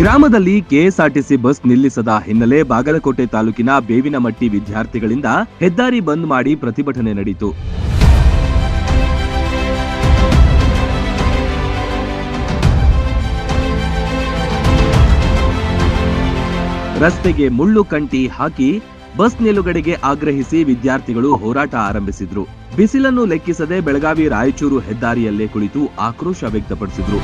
ಗ್ರಾಮದಲ್ಲಿ KSRTC bus ನಿಲ್ಲಿಸದ ಹಿನ್ನೆಲೆ ಬಾಗಲಕೋಟೆ ತಾಲೂಕಿನ ಬೇವಿನಮಟ್ಟಿ ವಿದ್ಯಾರ್ಥಿಗಳಿಂದ ಹೆದ್ದಾರಿ ಬಂದ್ ಮಾಡಿ ಪ್ರತಿಭಟನೆ ನಡೆಯಿತು ರಸ್ತೆಗೆ ಮುಳ್ಳು ಕಂಟಿ ಹಾಕಿ ಬಸ್ ನಿಲುಗಡೆಗೆ ಆಗ್ರಹಿಸಿ ವಿದ್ಯಾರ್ಥಿಗಳು ಹೋರಾಟ ಆರಂಭಿಸಿದ್ರು. ಬಿಸಿಲನ್ನು ಲೆಕ್ಕಿಸದೆ ಬೆಳಗಾವಿ ರಾಯಚೂರು ಹೆದ್ದಾರಿಯಲ್ಲೇ ಕುಳಿತು ಆಕ್ರೋಶ ವ್ಯಕ್ತಪಡಿಸಿದ್ರು.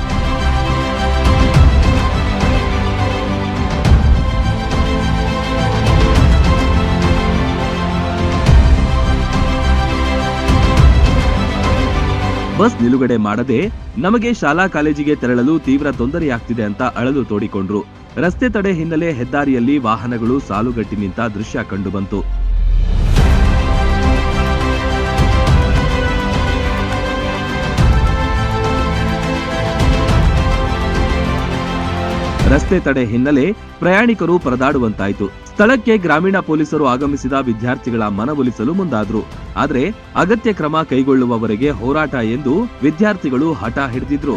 ಬಸ್ ನಿಲುಗಡೆ ಮಾಡದೆ ನಮಗೆ ಶಾಲಾ ಕಾಲೇಜಿಗೆ ತೆರಳಲು ತೀವ್ರ ತೊಂದರೆಯಾಗ್ತಿದೆ ಅಂತ ಅಳಲು ತೋಡಿಕೊಂಡ್ರು. ರಸ್ತೆ ತಡೆ ಹಿನ್ನೆಲೆ ಹೆದ್ದಾರಿಯಲ್ಲಿ ವಾಹನಗಳು ಸಾಲುಗಟ್ಟಿ ನಿಂತ ದೃಶ್ಯ ಕಂಡುಬಂತು. ರಸ್ತೆ ತಡೆ ಹಿನ್ನೆಲೆ ಪ್ರಯಾಣಿಕರು ಪರದಾಡುವಂತಾಯಿತು. ಸ್ಥಳಕ್ಕೆ ಗ್ರಾಮೀಣ ಪೊಲೀಸರು ಆಗಮಿಸಿದ ವಿದ್ಯಾರ್ಥಿಗಳ ಮನವೊಲಿಸಲು ಮುಂದಾದ್ರು. ಆದರೆ ಅಗತ್ಯ ಕ್ರಮ ಕೈಗೊಳ್ಳುವವರೆಗೆ ಹೋರಾಟ ಎಂದು ವಿದ್ಯಾರ್ಥಿಗಳು ಹಠ ಹಿಡಿದಿದ್ರು.